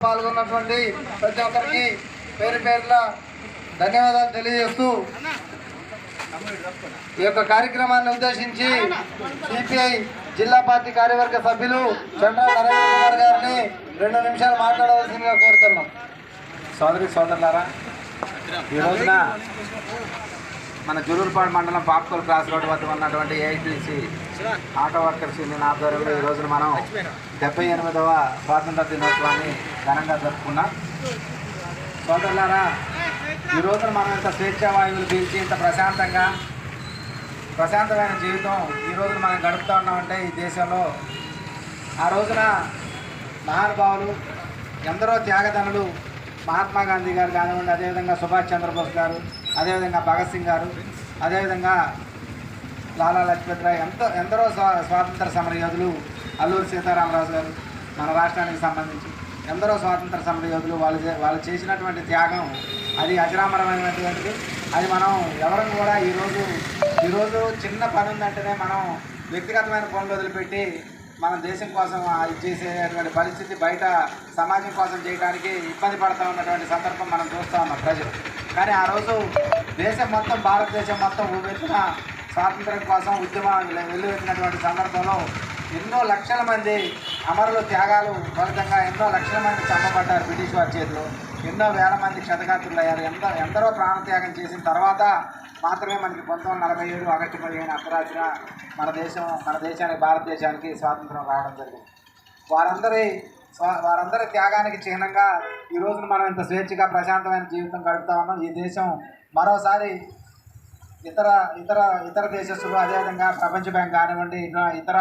పాల్గొన్నటువంటి ప్రతి ఒక్కరికి పేరు పేర్ల ధన్యవాదాలు తెలియజేస్తూ ఈ యొక్క కార్యక్రమాన్ని ఉద్దేశించి సిపిఐ జిల్లా పార్టీ కార్యవర్గ సభ్యులు చంద్ర నరేంద్ర కుమార్ గారిని రెండు నిమిషాలు మాట్లాడవలసిందిగా కోరుతున్నాం. సోదరి సోదరులారా ఈ రోజున మన జులూరుపాడు మండలం పాపకోల్ క్రాస్ రోడ్ వద్ద ఉన్నటువంటి ఏఐటీసీ ఆటో వర్కర్స్ యూనియన్ ఆధ్వర్యంలో ఈ రోజున మనం డెబ్బై ఎనిమిదవ స్వాతంత్ర దినోత్సవాన్ని ఘనంగా జరుపుకున్నాం. సోదరులారా ఈ రోజున మనం ఇంత స్వేచ్ఛా వాయువులు పీల్చి ఇంత ప్రశాంతంగా ప్రశాంతమైన జీవితం ఈ రోజున మనం గడుపుతూ ఉన్నామంటే ఈ దేశంలో ఆ రోజున మహానుభావులు ఎందరో త్యాగదనులు మహాత్మా గాంధీ గారు కానివ్వండి అదేవిధంగా సుభాష్ చంద్రబోస్ గారు అదేవిధంగా భగత్ సింగ్ గారు అదేవిధంగా లాలా లజపత్ రాయ్ ఎంతో ఎందరో స్వాతంత్ర సమర యోధులు అల్లూరి సీతారామరాజు గారు మన రాష్ట్రానికి సంబంధించి ఎందరో స్వాతంత్ర సమర యోధులు వాళ్ళు వాళ్ళు చేసినటువంటి త్యాగం అది అజరామరమైనటువంటిది. అది మనం ఎవరం కూడా ఈరోజు ఈరోజు చిన్న పని ఉందంటేనే మనం వ్యక్తిగతమైన పనులు వదిలిపెట్టి మన దేశం కోసం చేసేటువంటి పరిస్థితి బయట సమాజం కోసం చేయడానికి ఇబ్బంది పడుతూ ఉన్నటువంటి సందర్భం మనం చూస్తూ ఉన్నాం ప్రజలు. కానీ ఆ రోజు దేశం మొత్తం భారతదేశం మొత్తం ఉవ్వెత్తున స్వాతంత్రం కోసం ఉద్యమం వెల్లువెత్తినటువంటి సందర్భంలో ఎన్నో లక్షల మంది అమరులు త్యాగాలు ఫలితంగా ఎన్నో లక్షల మంది చంపబడ్డారు బ్రిటిష్ వారి చేతిలో. ఎన్నో వేల మంది క్షతగాత్రులు అయ్యారు. ఎంత ఎందరో ప్రాణత్యాగం చేసిన తర్వాత మాత్రమే మనకి పంతొమ్మిది నలభై ఏడు ఆగస్టు పదిహేను అర్ధరాత్రిన మన దేశం మన దేశానికి భారతదేశానికి స్వాతంత్రం రావడం జరిగింది. వారందరి వారందరి త్యాగానికి చిహ్నంగా ఈ రోజున మనం ఇంత స్వేచ్ఛగా ప్రశాంతమైన జీవితం గడుపుతా ఉన్నాం. ఈ దేశం మరోసారి ఇతర ఇతర ఇతర దేశస్తులు అదేవిధంగా ప్రపంచ బ్యాంక్ కానివ్వండి ఇతర ఇతర